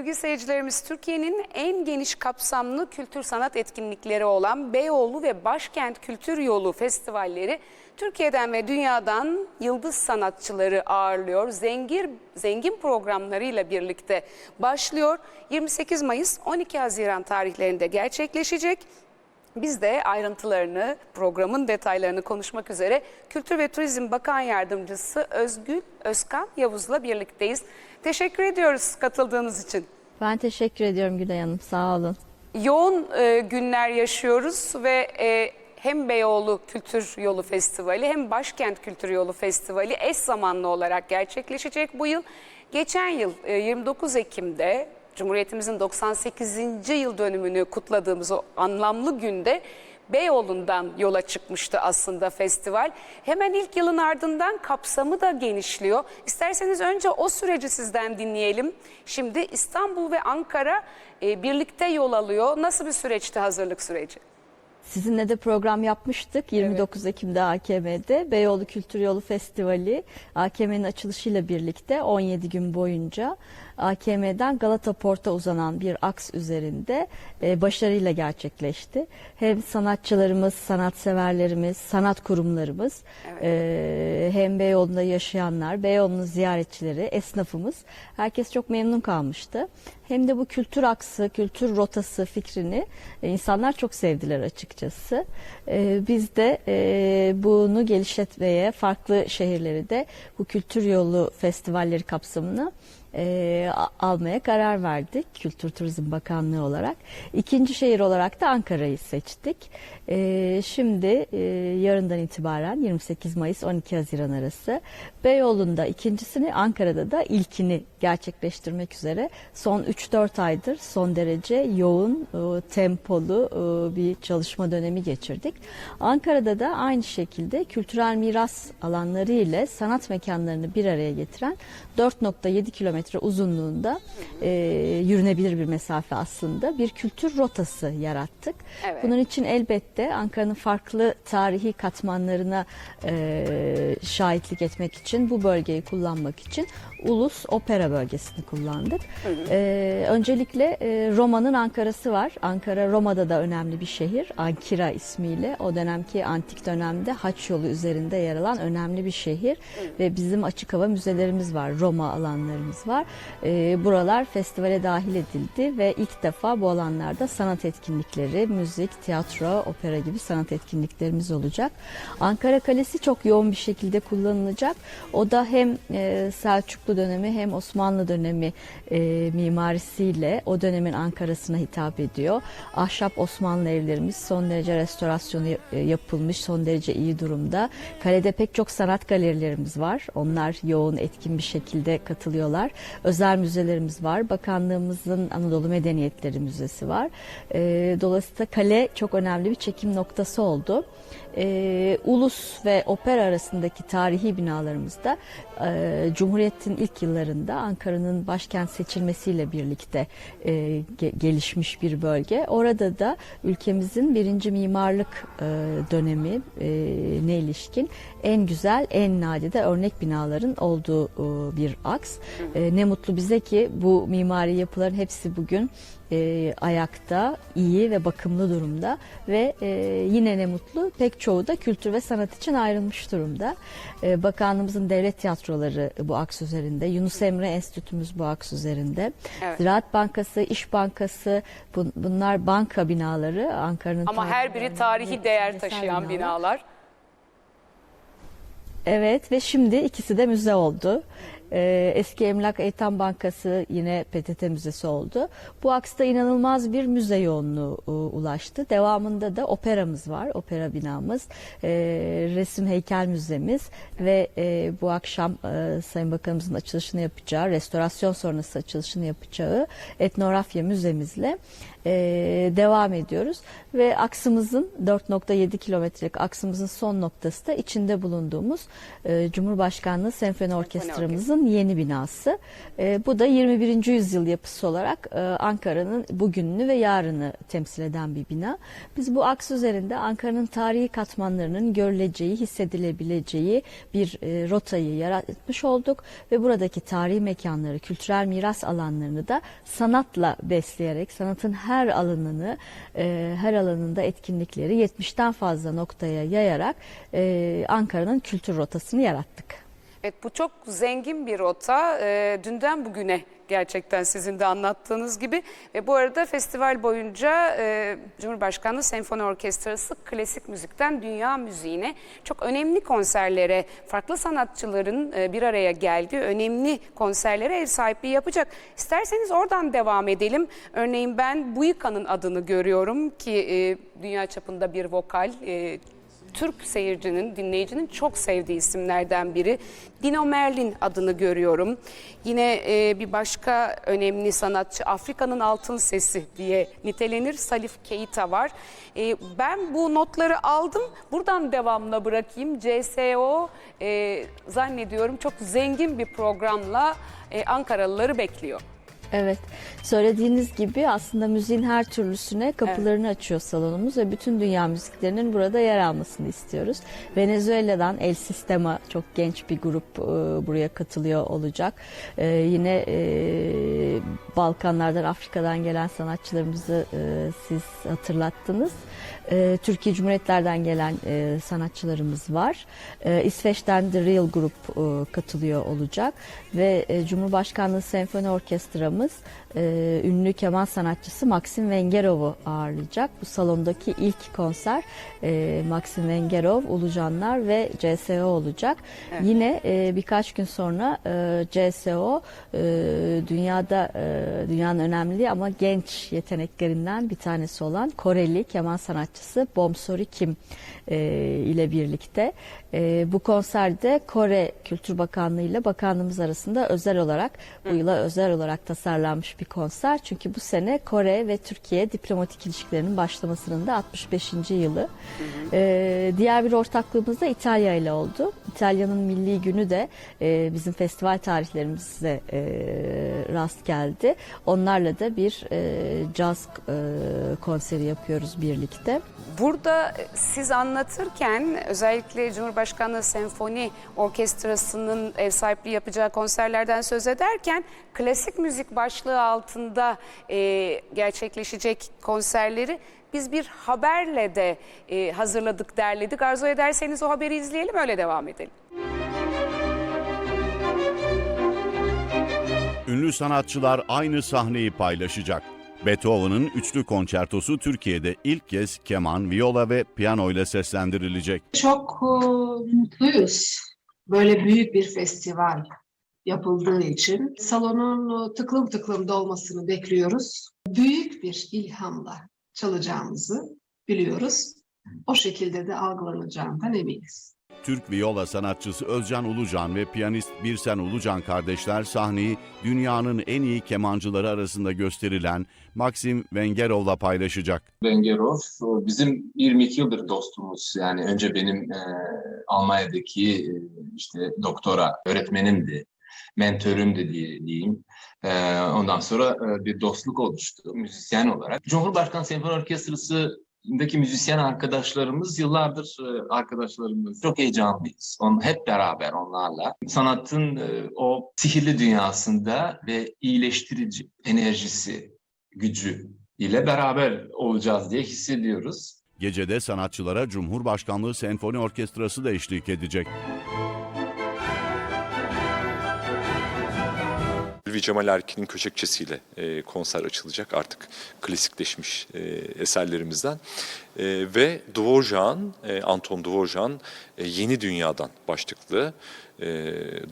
sevgili seyircilerimiz Türkiye'nin en geniş kapsamlı kültür sanat etkinlikleri olan Beyoğlu ve Başkent Kültür Yolu festivalleri Türkiye'den ve dünyadan yıldız sanatçıları ağırlıyor. Zengin, zengin programlarıyla birlikte başlıyor. 28 Mayıs 12 Haziran tarihlerinde gerçekleşecek. Biz de ayrıntılarını, programın detaylarını konuşmak üzere Kültür ve Turizm Bakan Yardımcısı Özgül Özkan Yavuz'la birlikteyiz. Teşekkür ediyoruz katıldığınız için. Ben teşekkür ediyorum Gülay Hanım. Sağ olun. Yoğun e, günler yaşıyoruz ve e, hem Beyoğlu Kültür Yolu Festivali hem Başkent Kültür Yolu Festivali eş zamanlı olarak gerçekleşecek bu yıl. Geçen yıl e, 29 Ekim'de Cumhuriyetimizin 98. yıl dönümünü kutladığımız o anlamlı günde Beyoğlu'ndan yola çıkmıştı aslında festival. Hemen ilk yılın ardından kapsamı da genişliyor. İsterseniz önce o süreci sizden dinleyelim. Şimdi İstanbul ve Ankara e, birlikte yol alıyor. Nasıl bir süreçti hazırlık süreci? Sizinle de program yapmıştık 29 Ekim'de AKM'de. Beyoğlu Kültür Yolu Festivali AKM'nin açılışıyla birlikte 17 gün boyunca AKM'den Galata Port'a uzanan bir aks üzerinde e, başarıyla gerçekleşti. Hem sanatçılarımız, sanatseverlerimiz, sanat kurumlarımız, e, hem Beyoğlu'nda yaşayanlar, Beyoğlu'nun ziyaretçileri, esnafımız herkes çok memnun kalmıştı. Hem de bu kültür aksı, kültür rotası fikrini e, insanlar çok sevdiler açıkçası. E, biz de e, bunu geliştirmeye farklı şehirleri de bu kültür yolu festivalleri kapsamını e, almaya karar verdik Kültür Turizm Bakanlığı olarak. İkinci şehir olarak da Ankara'yı seçtik. E, şimdi e, yarından itibaren 28 Mayıs 12 Haziran arası Beyoğlu'nda ikincisini Ankara'da da ilkini gerçekleştirmek üzere son 3-4 aydır son derece yoğun, e, tempolu e, bir çalışma dönemi geçirdik. Ankara'da da aynı şekilde kültürel miras alanları ile sanat mekanlarını bir araya getiren 4.7 kilometre uzunluğunda e, yürünebilir bir mesafe aslında bir kültür rotası yarattık. Evet. Bunun için elbette Ankara'nın farklı tarihi katmanlarına e, şahitlik etmek için bu bölgeyi kullanmak için Ulus Opera bölgesini kullandık. E, öncelikle e, Roma'nın Ankara'sı var. Ankara Roma'da da önemli bir şehir. Ankira ismiyle o dönemki antik dönemde haç yolu üzerinde yer alan önemli bir şehir ve bizim açık hava müzelerimiz var. Roma alanlarımız var. E, buralar festivale dahil edildi ve ilk defa bu alanlarda sanat etkinlikleri, müzik, tiyatro, opera gibi sanat etkinliklerimiz olacak. Ankara Kalesi çok yoğun bir şekilde kullanılacak. O da hem e, Selçuklu dönemi hem Osmanlı dönemi e, mimarisiyle o dönemin Ankara'sına hitap ediyor. Ahşap Osmanlı evlerimiz son derece restorasyonu e, yapılmış, son derece iyi durumda. Kalede pek çok sanat galerilerimiz var. Onlar yoğun, etkin bir şekilde katılıyorlar. Özel müzelerimiz var. Bakanlığımızın Anadolu Medeniyetleri Müzesi var. E, dolayısıyla kale çok önemli bir çekim noktası oldu. E, Ulus ve Opera arasındaki tarihi binalarımızda e, Cumhuriyet'in ilk yıllarında Ankara'nın başkent seçilmesiyle birlikte e, ge- gelişmiş bir bölge. Orada da ülkemizin birinci mimarlık e, dönemi e, ne ilişkin en güzel, en nadide örnek binaların olduğu e, bir aks. E, ne mutlu bize ki bu mimari yapıların hepsi bugün e, ayakta, iyi ve bakımlı durumda ve e, yine ne mutlu pek çoğu da kültür ve sanat için ayrılmış durumda. E, bakanlığımızın devlet tiyatroları bu aks üzerinde, Yunus Emre Enstitümüz bu aks üzerinde, Evet. Ziraat Bankası, İş Bankası bun- bunlar banka binaları Ankara'nın Ama her biri tarihi değer taşıyan binalar. Evet ve şimdi ikisi de müze oldu. Ee, eski Emlak Eytan Bankası yine PTT Müzesi oldu. Bu aksta inanılmaz bir müze yoğunluğu e, ulaştı. Devamında da operamız var, opera binamız, e, resim heykel müzemiz ve e, bu akşam e, Sayın Bakanımızın açılışını yapacağı, restorasyon sonrası açılışını yapacağı etnografya müzemizle e, devam ediyoruz. Ve aksımızın 4.7 kilometrelik aksımızın son noktası da içinde bulunduğumuz e, Cumhurbaşkanlığı Senfoni Orkestramızın Ankara'nın yeni binası. E, bu da 21. yüzyıl yapısı olarak e, Ankara'nın bugününü ve yarını temsil eden bir bina. Biz bu aks üzerinde Ankara'nın tarihi katmanlarının görüleceği, hissedilebileceği bir e, rotayı yaratmış olduk ve buradaki tarihi mekanları, kültürel miras alanlarını da sanatla besleyerek, sanatın her alanını, e, her alanında etkinlikleri 70'ten fazla noktaya yayarak e, Ankara'nın kültür rotasını yarattık. Evet bu çok zengin bir rota. Ee, dünden bugüne gerçekten sizin de anlattığınız gibi. Ve bu arada festival boyunca e, Cumhurbaşkanlığı Senfoni Orkestrası klasik müzikten dünya müziğine çok önemli konserlere, farklı sanatçıların e, bir araya geldiği önemli konserlere ev sahipliği yapacak. İsterseniz oradan devam edelim. Örneğin ben Buyka'nın adını görüyorum ki e, dünya çapında bir vokal. e, Türk seyircinin, dinleyicinin çok sevdiği isimlerden biri. Dino Merlin adını görüyorum. Yine e, bir başka önemli sanatçı Afrika'nın altın sesi diye nitelenir. Salif Keita var. E, ben bu notları aldım. Buradan devamına bırakayım. CSO e, zannediyorum çok zengin bir programla e, Ankaralıları bekliyor. Evet, söylediğiniz gibi aslında müziğin her türlüsüne kapılarını açıyor salonumuz ve bütün dünya müziklerinin burada yer almasını istiyoruz. Venezuela'dan El Sistema çok genç bir grup e, buraya katılıyor olacak. E, yine e, Balkanlardan, Afrika'dan gelen sanatçılarımızı e, siz hatırlattınız. E, Türkiye Cumhuriyetlerden gelen e, sanatçılarımız var. E, İsveç'ten The Real Group e, katılıyor olacak ve e, Cumhurbaşkanlığı Senfoni Orkestramız e, ünlü keman sanatçısı Maxim Vengerov'u ağırlayacak. Bu salondaki ilk konser e, Maxim Vengerov, Ulucanlar ve CSO olacak. Yine e, birkaç gün sonra e, CSO e, dünyada e, dünyanın önemli ama genç yeteneklerinden bir tanesi olan Koreli keman sanatçısı Bomsori Kim e, ile birlikte e, bu konserde Kore Kültür Bakanlığı ile bakanlığımız arasında özel olarak bu yıla özel olarak tasarlanmış bir konser. Çünkü bu sene Kore ve Türkiye diplomatik ilişkilerinin başlamasının da 65. yılı. E, diğer bir ortaklığımız da İtalya ile oldu. İtalya'nın milli günü de e, bizim festival tarihlerimize e, rast geldi. Onlarla da bir e, caz e, konseri yapıyoruz birlikte. Burada siz anlatırken özellikle Cumhurbaşkanlığı Senfoni Orkestrası'nın ev sahipliği yapacağı konserlerden söz ederken klasik müzik başlığı altında e, gerçekleşecek konserleri biz bir haberle de e, hazırladık, derledik. Arzu ederseniz o haberi izleyelim, öyle devam edelim. Ünlü sanatçılar aynı sahneyi paylaşacak. Beethoven'ın üçlü konçertosu Türkiye'de ilk kez keman, viola ve piyano ile seslendirilecek. Çok e, mutluyuz böyle büyük bir festival yapıldığı için. Salonun tıklım tıklım dolmasını bekliyoruz. Büyük bir ilhamla çalacağımızı biliyoruz. O şekilde de algılanacağından eminiz. Türk viola sanatçısı Özcan Ulucan ve piyanist Birsen Ulucan kardeşler sahneyi dünyanın en iyi kemancıları arasında gösterilen Maxim Vengerov'la paylaşacak. Bengerov bizim 22 yıldır dostumuz. Yani önce benim e, Almanya'daki e, işte doktora öğretmenimdi, mentörümdü diye diyeyim. E, ondan sonra e, bir dostluk oluştu müzisyen olarak. Cumhurbaşkanı Senfoni Orkestrası Daki müzisyen arkadaşlarımız yıllardır e, arkadaşlarımız çok heyecanlıyız. On, hep beraber onlarla sanatın e, o sihirli dünyasında ve iyileştirici enerjisi, gücü ile beraber olacağız diye hissediyoruz. Gecede sanatçılara Cumhurbaşkanlığı Senfoni Orkestrası da eşlik edecek. Ülvi Cemal Erkin'in Köşekçesi'yle e, konser açılacak artık klasikleşmiş e, eserlerimizden. E, ve Dvorak'ın, e, Anton Dvorak'ın e, Yeni Dünya'dan başlıklı e,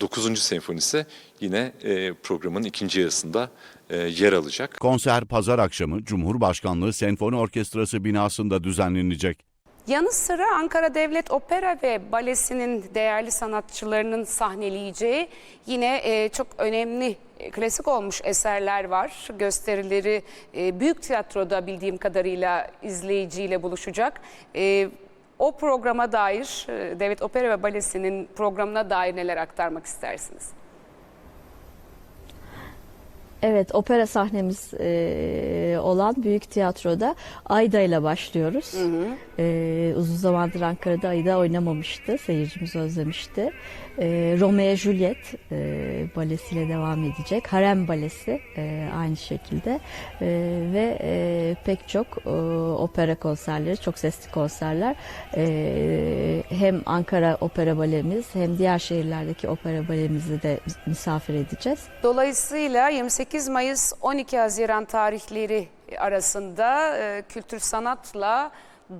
9. senfonisi yine e, programın ikinci yarısında e, yer alacak. Konser pazar akşamı Cumhurbaşkanlığı Senfoni Orkestrası binasında düzenlenecek. Yanı sıra Ankara Devlet Opera ve Balesi'nin değerli sanatçılarının sahneleyeceği yine e, çok önemli klasik olmuş eserler var. Gösterileri e, Büyük Tiyatro'da bildiğim kadarıyla izleyiciyle buluşacak. E, o programa dair, e, Devlet Opera ve Balesi'nin programına dair neler aktarmak istersiniz? Evet, opera sahnemiz e, olan Büyük Tiyatro'da Ayda ile başlıyoruz. E, uzun zamandır Ankara'da Ayda oynamamıştı, seyircimiz özlemişti. E, Romeo Juliet e, balesiyle devam edecek. Harem balesi e, aynı şekilde E, ve e, pek çok e, opera konserleri, çok sesli konserler. E, hem Ankara Opera Balemiz hem diğer şehirlerdeki opera balemizi de misafir edeceğiz. Dolayısıyla 28 Mayıs 12 Haziran tarihleri arasında e, kültür sanatla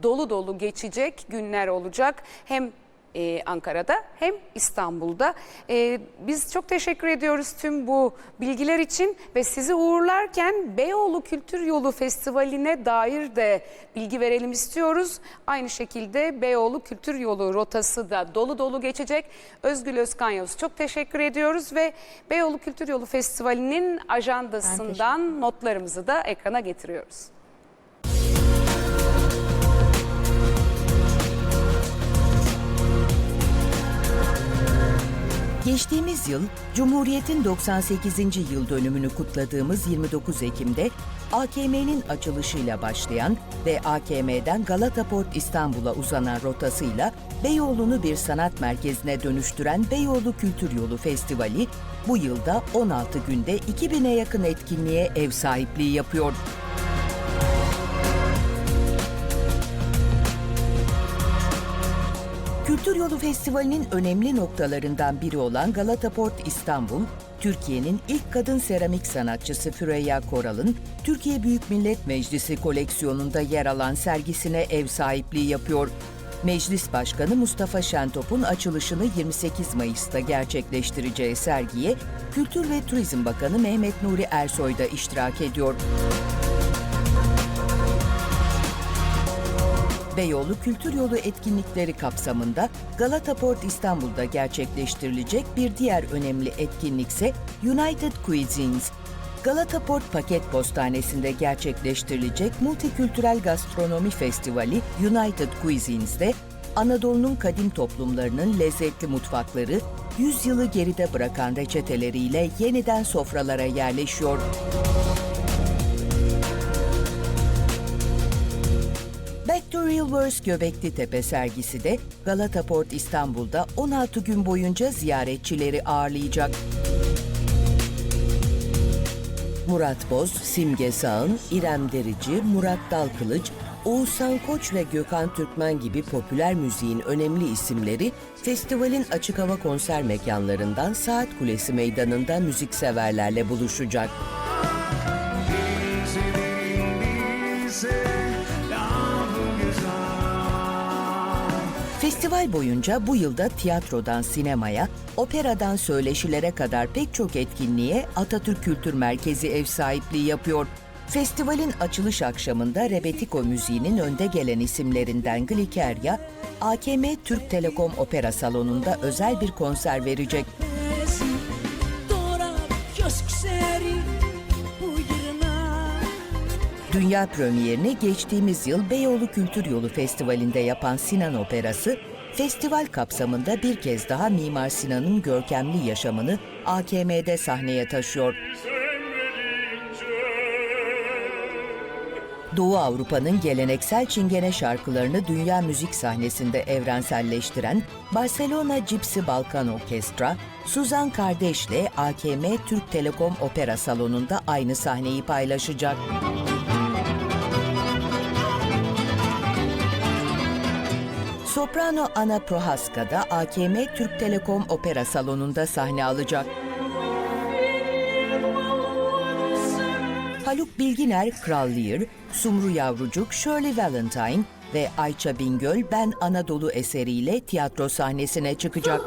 dolu dolu geçecek günler olacak. Hem e, Ankara'da hem İstanbul'da. E, biz çok teşekkür ediyoruz tüm bu bilgiler için ve sizi uğurlarken Beyoğlu Kültür Yolu Festivali'ne dair de bilgi verelim istiyoruz. Aynı şekilde Beyoğlu Kültür Yolu rotası da dolu dolu geçecek. Özgül Özkanyos çok teşekkür ediyoruz ve Beyoğlu Kültür Yolu Festivali'nin ajandasından notlarımızı da ekrana getiriyoruz. Geçtiğimiz yıl Cumhuriyet'in 98. yıl dönümünü kutladığımız 29 Ekim'de AKM'nin açılışıyla başlayan ve AKM'den Galata Port İstanbul'a uzanan rotasıyla Beyoğlu'nu bir sanat merkezine dönüştüren Beyoğlu Kültür Yolu Festivali bu yılda 16 günde 2000'e yakın etkinliğe ev sahipliği yapıyor. Kültür Yolu Festivali'nin önemli noktalarından biri olan Galata Port İstanbul, Türkiye'nin ilk kadın seramik sanatçısı Süreyya Koral'ın Türkiye Büyük Millet Meclisi koleksiyonunda yer alan sergisine ev sahipliği yapıyor. Meclis Başkanı Mustafa Şentop'un açılışını 28 Mayıs'ta gerçekleştireceği sergiye Kültür ve Turizm Bakanı Mehmet Nuri Ersoy da iştirak ediyor. Beyoğlu Kültür Yolu etkinlikleri kapsamında Galata Port İstanbul'da gerçekleştirilecek bir diğer önemli etkinlikse United Cuisines. Galata Port Paket Postanesi'nde gerçekleştirilecek Multikültürel Gastronomi Festivali United Cuisines'de Anadolu'nun kadim toplumlarının lezzetli mutfakları, 100 yılı geride bırakan reçeteleriyle yeniden sofralara yerleşiyor. Back to Real Words Göbekli Tepe sergisi de Galata Port İstanbul'da 16 gün boyunca ziyaretçileri ağırlayacak. Murat Boz, Simge Sağın, İrem Derici, Murat Dalkılıç, Oğuzhan Koç ve Gökhan Türkmen gibi popüler müziğin önemli isimleri festivalin açık hava konser mekanlarından Saat Kulesi Meydanı'nda müzikseverlerle buluşacak. Festival boyunca bu yılda tiyatrodan sinemaya, operadan söyleşilere kadar pek çok etkinliğe Atatürk Kültür Merkezi ev sahipliği yapıyor. Festivalin açılış akşamında Rebetiko müziğinin önde gelen isimlerinden Glikerya, AKM Türk Telekom Opera Salonu'nda özel bir konser verecek. Dünya premierini geçtiğimiz yıl Beyoğlu Kültür Yolu Festivali'nde yapan Sinan Operası, festival kapsamında bir kez daha Mimar Sinan'ın görkemli yaşamını AKM'de sahneye taşıyor. Doğu Avrupa'nın geleneksel çingene şarkılarını dünya müzik sahnesinde evrenselleştiren Barcelona Gypsy Balkan Orkestra, Suzan Kardeş'le AKM Türk Telekom Opera Salonu'nda aynı sahneyi paylaşacak. Soprano Ana Prohaska da AKM Türk Telekom Opera Salonu'nda sahne alacak. Haluk Bilginer, Kral Lear, Sumru Yavrucuk, Shirley Valentine ve Ayça Bingöl Ben Anadolu eseriyle tiyatro sahnesine çıkacak.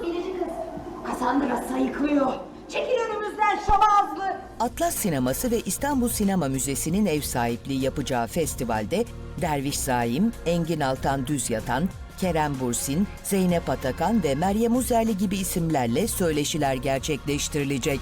Cassandra sayıklıyor. Çekil önümüzden şomazlı. Atlas Sineması ve İstanbul Sinema Müzesi'nin ev sahipliği yapacağı festivalde Derviş Zaim, Engin Altan Düzyatan, Kerem Bursin, Zeynep Atakan ve Meryem Uzerli gibi isimlerle söyleşiler gerçekleştirilecek.